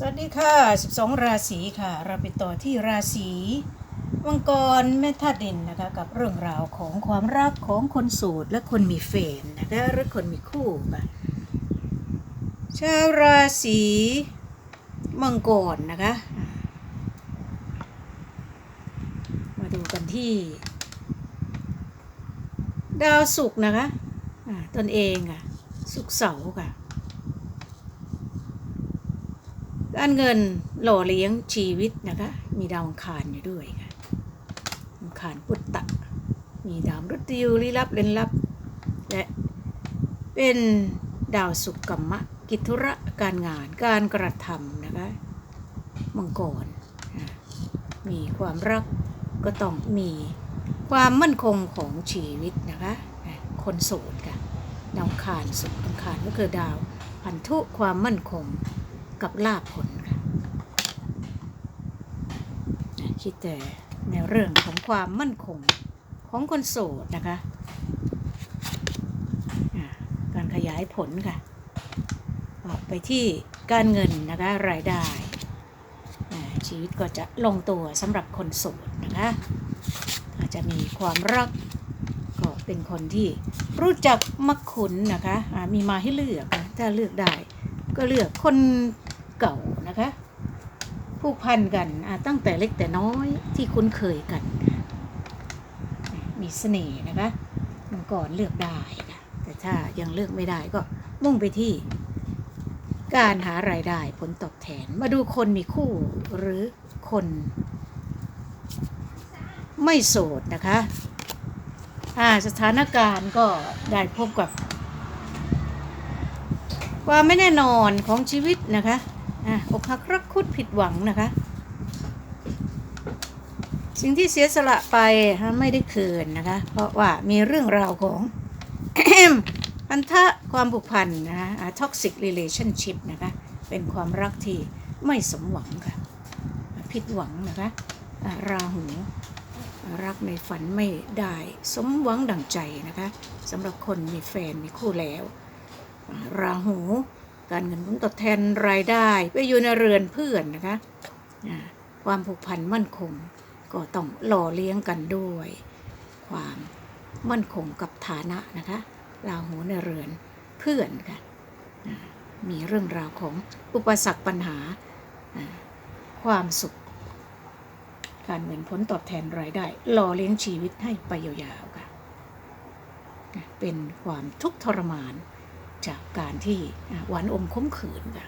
สวัสดีค่ะ 12 ราศีค่ะ เราไปต่อที่ราศีมังกรแม่ธาตุดินนะคะกับเรื่องราวของความรักของคนโสดและคนมีแฟนนะคะหรือคนมีคู่ค่ะชาวราศีมังกรนะคะ มาดูกันที่ ดาวศุกร์นะคะอ่าตนเองค่ะศุกร์เสาร์ค่ะ การเงินหล่อเลี้ยงชีวิตนะคะ มีดาวอังคารอยู่ด้วยค่ะอังคารพุทธะมีดาวมฤตยูลี้ลับเล่นลับ และเป็นดาวสุกกรรมะ กิจธุระการงานการกระทำนะคะ มังกร มีความรักก็ต้องมีความมั่นคงของชีวิตนะคะ คนโสดค่ะดาวอังคารสุกอังคารก็คือดาวพันธุความมั่นคง กับลาภผลค่ะคิดแต่ในเรื่องของความมั่นคงของคนโสดนะคะการขยายผลค่ะ ออกไปที่การเงินนะคะรายได้ ชีวิตก็จะลงตัวสำหรับคนโสดนะคะอาจจะมีความรักก็เป็นคนที่รู้จักมักขุนนะคะอะมีมาให้เลือกนะถ้าเลือกได้ก็เลือกคน เก่านะคะ ผูกพันกันตั้งแต่เล็กแต่น้อยที่คุ้นเคยกัน มีเสน่ห์นะคะมันก่อนเลือกได้ค่ะแต่ถ้ายังเลือกไม่ได้ก็มุ่งไปที่ การหารายได้ผลตอบแทน มาดูคนมีคู่หรือคนไม่โสดนะคะอ่าสถานการณ์ก็ได้พบกับ ความไม่แน่นอนของชีวิตนะคะ อะอกหักรักคุดผิดหวังนะคะ สิ่งที่เสียสละไปฮะไม่ได้คืนนะคะ เพราะว่ามีเรื่องราวของพันธะความผูกพันนะคะท็อกซิก relationship นะคะ เป็นความรักที่ไม่สมหวังค่ะ ผิดหวังนะคะะราหูรักในฝันไม่ได้สมหวังดังใจนะคะสำหรับคนมีแฟนมีคู่แล้ว ราหู การเงินผลตอบแทนรายได้ ไปอยู่ในเรือนเพื่อนนะคะความผูกพันมั่นคงก็ต้องหล่อเลี้ยงกันด้วย ความมั่นคงกับฐานะนะคะราหูในเรือนเพื่อนค่ะมีเรื่องราวของอุปสรรคปัญหา ความสุข การเงินผลตอบแทนรายได้หล่อเลี้ยงชีวิตให้ไปยาวๆค่ะ เป็นความทุกข์ทรมาน จากการที่หวานอมขมขืนค่ะ